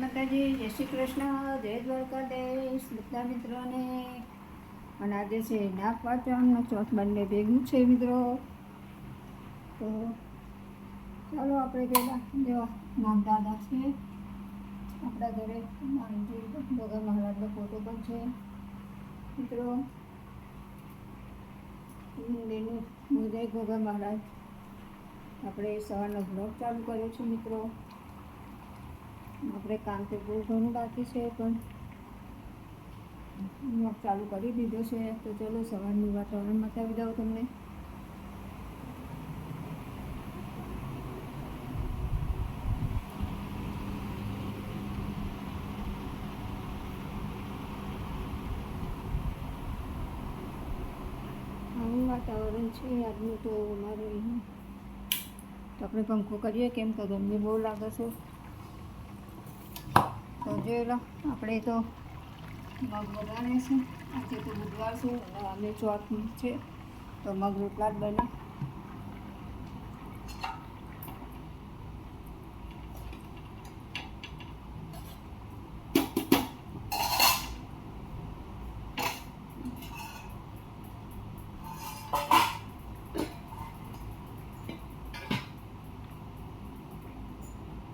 માતાજી, જય શ્રી કૃષ્ણ, જય દ્વારકાધીશ. બધા મિત્રોને અને આજે છે નાગ પાંચમનો ચોથ બંને ભેગું છે મિત્રો. તો ચાલો આપણે પહેલાં જો નામ દાદા છે. આપણા ઘરે મારુતિ ભગવાન મહારાજનો ફોટો પણ છે. મિત્રો, મંદિરનું ઉદય ભગવાન મહારાજ. આપણે સવારનો બ્લોગ ચાલુ કર્યો છે મિત્રો. આપણે કામ તો બહુ ઘણું બાકી છે, પણ ચાલુ કરી દીધો છે, તો ચલો સવારનું વાતાવરણ બતાવી દઉં તમને. આવું વાતાવરણ છે આજનું તો અમારે તો આપણે પંખો કરીએ, કેમ કે ગરમી બહુ લાગે છે. તો લો. આપણે તો મગ બનાવે છે. આજે તો બુધવાર છે. અને ચોથ છે. તો મગ રોટલા જ બને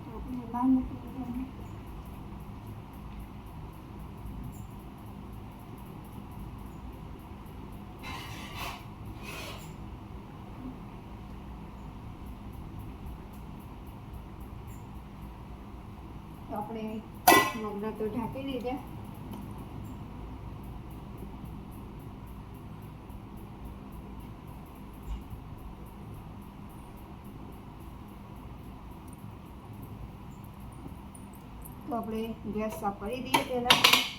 તો આપણે બહાર મૂકી દીધા તો આપણે મગના તો ઢાંકી દીધા આપણે ગેસ સાફ કરી દઈએ પહેલાં.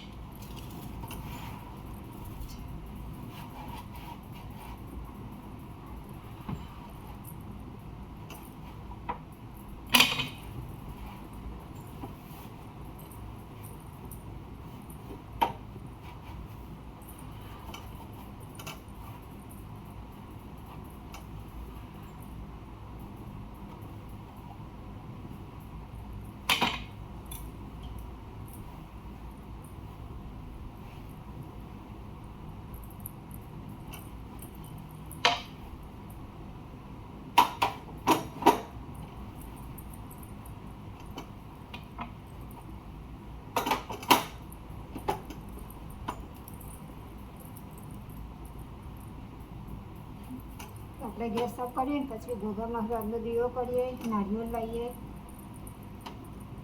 આપણે ગેસ સાફ કરીએ ને પછી ઘોઘા મહારાજનો દીવો કરીએ, નારિયેળ લાવીએ,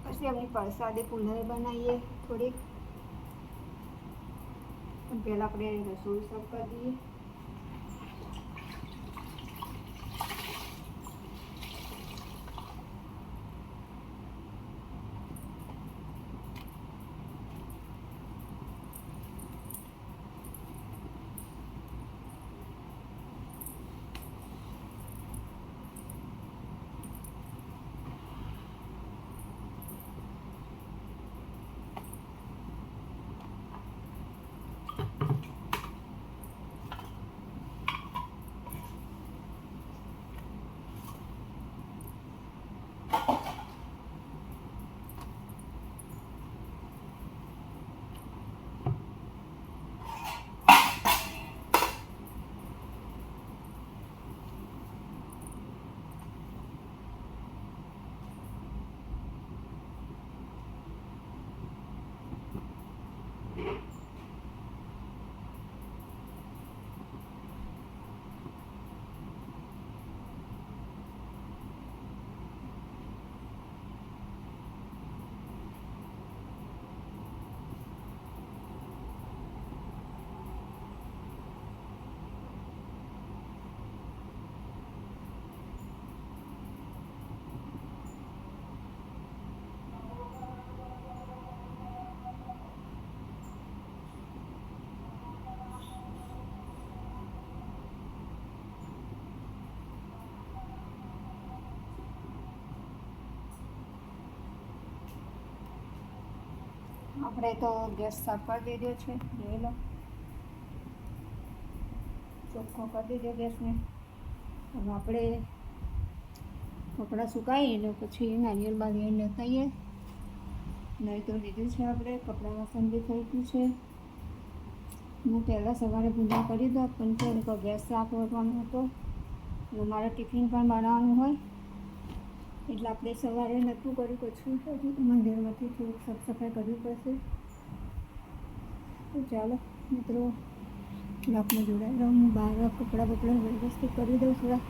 પછી એમની પ્રસાદી પુલાવ બનાવીએ થોડીક. પહેલાં આપણે રસોઈ સાફ કરી દઈએ. આપણે તો ગેસ સાફ કરી દીધો છે, જોઈ લો. ચોખ્ખો કરી દીધો ગેસને. હવે આપણે કપડાં સુકાવીને પછી નારિયેલમાં લઈને લેતા નહીં તો લીધું છે આપણે, કપડાં વાસણ બી થઈ ગયું છે. હું પહેલાં સવારે પૂજા કરી દો પણ ગેસ સાફ કરવાનો હતો. મારે ટિફિન પણ બનાવવાનું હોય. એટલે આપણે સવારે નહોતું કર્યું કશું હજુ મંદિરમાંથી થોડુંક સાફ સફાઈ કરવી પડશે. તો ચાલો, મિત્રો બ્લોકમાં જોડાઈ રહું હું બહાર કપડાં બપડા વ્યવસ્થિત કરી દઉં થોડા.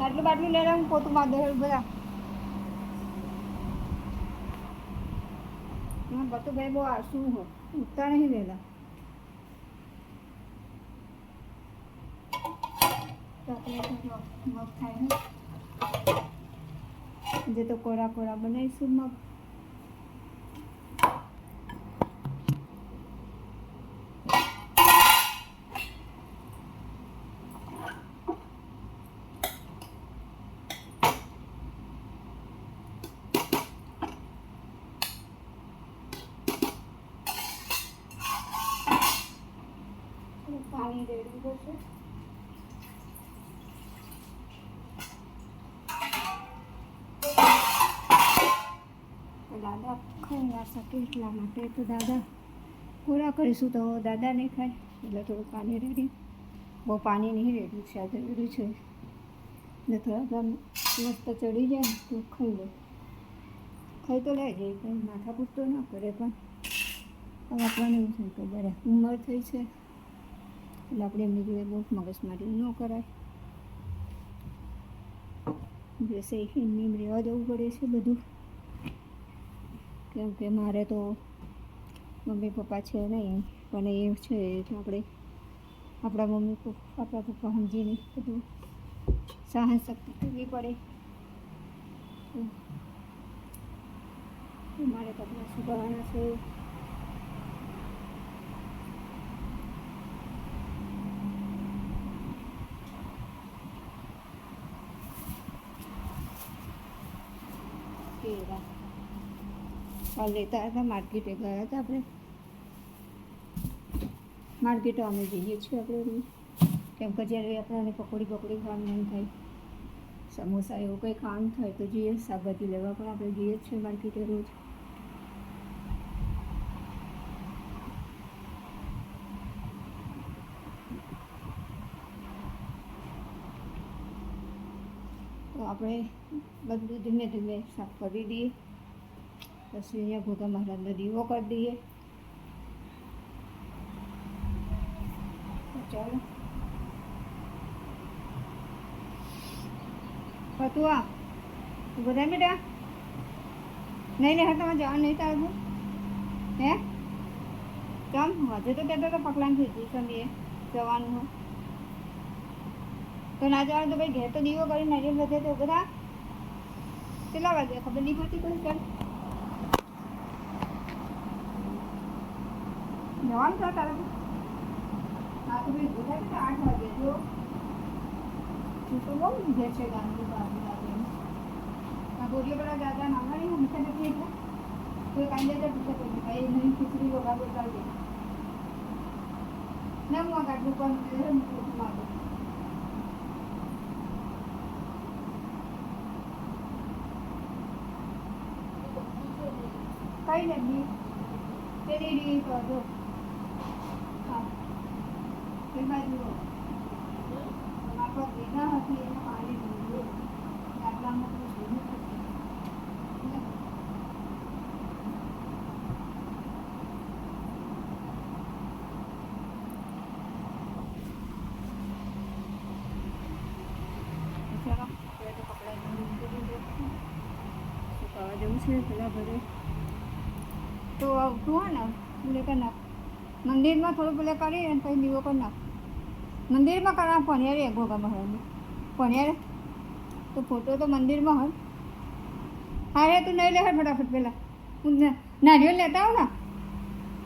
બાટલું બાટલું લઈ હું પોતું બધા હા બતું ભાઈ બહુ આસું હો ઉઠતા નહીં જો મગ થાય ને જે તો કોરા કોરા બનાવીશું મગ પાણી રેડવું પડશે તો ખાઈ ના શકે એટલા માટે તો દાદા પૂરા કરીશું તો દાદા નહીં ખાય. એટલે થોડું પાણી રેડી. બહુ પાણી નહીં રેડ્યું છે, આ જરૂરી છે. ને થોડાક આમ મસ્ત ચડી જાય તો ખાઈ લે. ખાઈ તો લે જાય કંઈ માથા પૂરતો ના કરે પણ. હવે આપણને એવું છે કે બરાબર ઉંમર થઈ છે, એટલે આપણે એમની જોડે બહુ મગજમારી ન કરાય. જશે એમની રહેવા જવું પડે છે બધું. કેમ કે મારે તો મમ્મી પપ્પા છે નહીં, પણ એ છે એટલે આપણે આપણા મમ્મી પપ્પા, આપણા પપ્પા સમજીને બધું સહન શક્તિ કરવી પડે. તો મારે કપડાં સુધારવાના છે. કેળા કાલ લેતા હતા, માર્કેટે ગયા હતા આપણે. માર્કેટો અમે જઈએ છીએ આપણે. કેમ કે જ્યારે આપણને પકોડી પકોડી ખાવાનું મન થાય, સમોસા એવું કંઈ ખાવાનું થાય તો જઈએ, શાકભાજી લેવા પણ આપણે જઈએ છીએ માર્કેટે રોજ. તો આપણે બધું ધીમે ધીમે સાફ કરી દઈએ પછી અહીંયા ભોગા મહારાજનો દીવો કરી દઈએ તો ચાલો ફતુઆ બધા બેટા નહીં નહીં તમારે જવા નહીં તારું હે ચમ હજુ તો કહેતો તો પકલાને કીધું છે મેં જવાનું તો ના જવાનું તો ભાઈ ઘેર તો દીવો કરી નારિયેલ વધે તો બધા કેટલા વાગે ખબર નહીં પડતી કોઈ ચાલ જવાનું છે તારે તો? હા તો ભાઈ બધા કેટલા આઠ વાગે જો તું તો બહુ ઘેર છે ગાંધી બાજુ લાગે આ ગોરીઓ પેલા દાદા નાના નહીં હમણાં નથી એટલે કોઈ કાંઈ દાદા પૂછે કોઈ કઈ નહીં ખીચડી વગા બોલાવજે ના હું આ ગાડલું પણ માગું કઈ નથી પેલી રી તો આવતું હોય ને પેલે કરી નાખ મંદિરમાં થોડું પેલે કરી અને પછી દીવો કરી નાખ મંદિરમાં કરા એક ગોગા મહારાજને પણિયારે? તો ફોટો તો મંદિરમાં હોય. હારે તું નહીં લે ફટાફટ પેલા હું નારિયેળ લેતા આવ ને?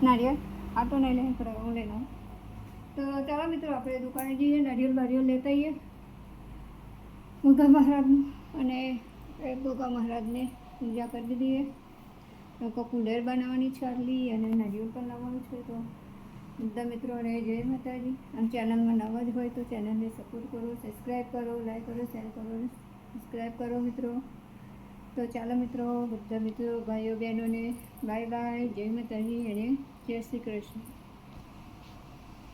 નારિયેળ? આ તો નહીં લે ફટાફટ, હું આવું તો ચાલો મિત્રો, આપણે દુકાને જઈએ, નારિયેળ બારિયેળ લેતા આવીએ. ગોગા મહારાજનું અને ગોગા મહારાજને પૂજા કરી દઈએ. લોકો કુલેર બનાવવાની છે આટલી અને નારિયેળ પણ લાવવાનું છે તો બધા મિત્રોને જય માતાજી. આમ ચેનલમાં નવા જ હોય તો ચેનલને સપોર્ટ કરો સબસ્ક્રાઈબ કરો લાઈક કરો શેર કરો સબસ્ક્રાઈબ કરો મિત્રો. તો ચાલો મિત્રો, બધા મિત્રો, ભાઈઓ, બહેનોને બાય બાય જય માતાજી અને જય શ્રી કૃષ્ણ.